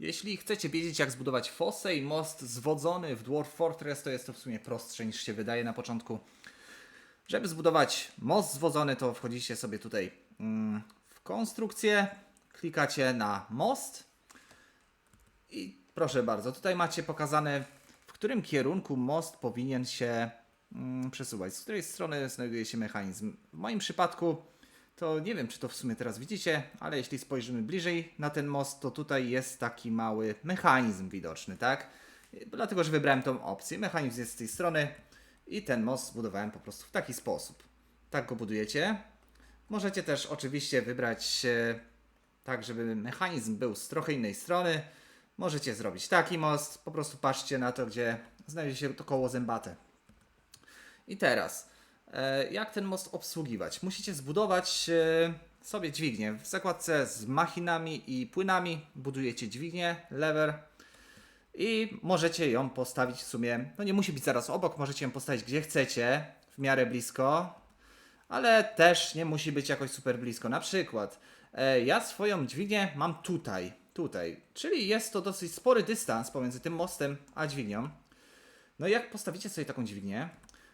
Jeśli chcecie wiedzieć, jak zbudować fosę i most zwodzony w Dwarf Fortress, to jest to w sumie prostsze niż się wydaje na początku. Żeby zbudować most zwodzony, to wchodzicie sobie tutaj mm, w konstrukcję, klikacie na most i proszę bardzo, tutaj macie pokazane, w którym kierunku most powinien się mm, przesuwać, z której strony znajduje się mechanizm. W moim przypadku to nie wiem, czy to w sumie teraz widzicie, ale jeśli spojrzymy bliżej na ten most, to tutaj jest taki mały mechanizm widoczny, tak? Dlatego, że wybrałem tą opcję. Mechanizm jest z tej strony i ten most zbudowałem po prostu w taki sposób. Tak go budujecie. Możecie też oczywiście wybrać e, tak, żeby mechanizm był z trochę innej strony. Możecie zrobić taki most, po prostu patrzcie na to, gdzie znajduje się to koło zębate. I teraz, jak ten most obsługiwać? Musicie zbudować e, sobie dźwignię. W zakładce z machinami i płynami budujecie dźwignię, lever i możecie ją postawić w sumie, no nie musi być zaraz obok, możecie ją postawić gdzie chcecie, w miarę blisko, ale też nie musi być jakoś super blisko. Na przykład, e, ja swoją dźwignię mam tutaj, tutaj, czyli jest to dosyć spory dystans pomiędzy tym mostem a dźwignią. No i jak postawicie sobie taką dźwignię,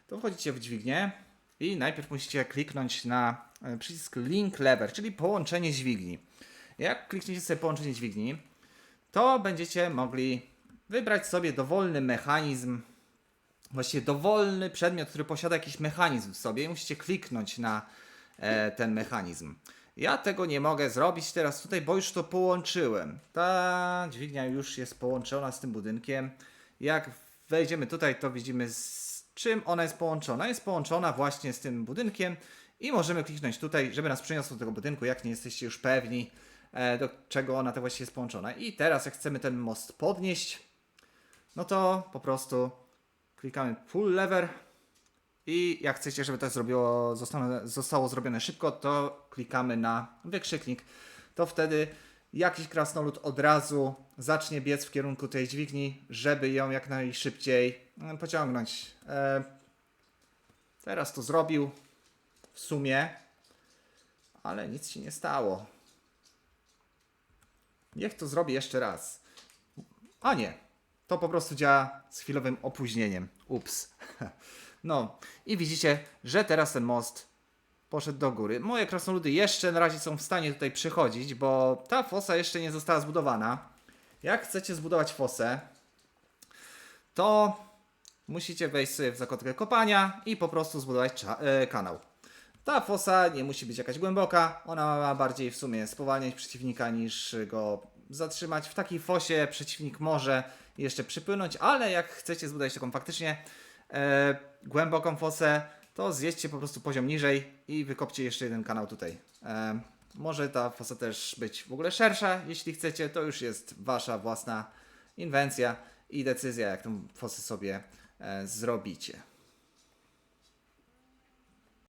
to wchodzicie w dźwignię i najpierw musicie kliknąć na e, przycisk Link Lever, czyli połączenie dźwigni. Jak klikniecie sobie połączenie dźwigni, to będziecie mogli wybrać sobie dowolny mechanizm, właściwie dowolny przedmiot, który posiada jakiś mechanizm w sobie i musicie kliknąć na e, ten mechanizm. Ja tego nie mogę zrobić teraz tutaj, bo już to połączyłem. Ta dźwignia już jest połączona z tym budynkiem. Jak wejdziemy tutaj, to widzimy czym ona jest połączona. Jest połączona właśnie z tym budynkiem i możemy kliknąć tutaj, żeby nas przeniosło do tego budynku, jak nie jesteście już pewni, e, do czego ona to właściwie jest połączona. I teraz jak chcemy ten most podnieść, no to po prostu klikamy pull lever i jak chcecie, żeby to zrobiło, zostało, zostało zrobione szybko, to klikamy na wykrzyknik. To wtedy jakiś krasnolud od razu zacznie biec w kierunku tej dźwigni, żeby ją jak najszybciej mm, pociągnąć. E, teraz to zrobił w sumie, ale nic się nie stało. Niech to zrobi jeszcze raz. A nie, to po prostu działa z chwilowym opóźnieniem. Ups. No i widzicie, że teraz ten most poszedł do góry. Moje krasnoludy jeszcze na razie są w stanie tutaj przychodzić, bo ta fosa jeszcze nie została zbudowana. Jak chcecie zbudować fosę, to musicie wejść sobie w zakładkę kopania i po prostu zbudować e, kanał. Ta fosa nie musi być jakaś głęboka, ona ma bardziej w sumie spowalniać przeciwnika niż go zatrzymać. W takiej fosie przeciwnik może jeszcze przypłynąć, ale jak chcecie zbudować taką faktycznie e, głęboką fosę, to zjedźcie po prostu poziom niżej i wykopcie jeszcze jeden kanał tutaj. E, może ta fosa też być w ogóle szersza, jeśli chcecie, to już jest wasza własna inwencja i decyzja, jak tą fosę sobie e, zrobicie.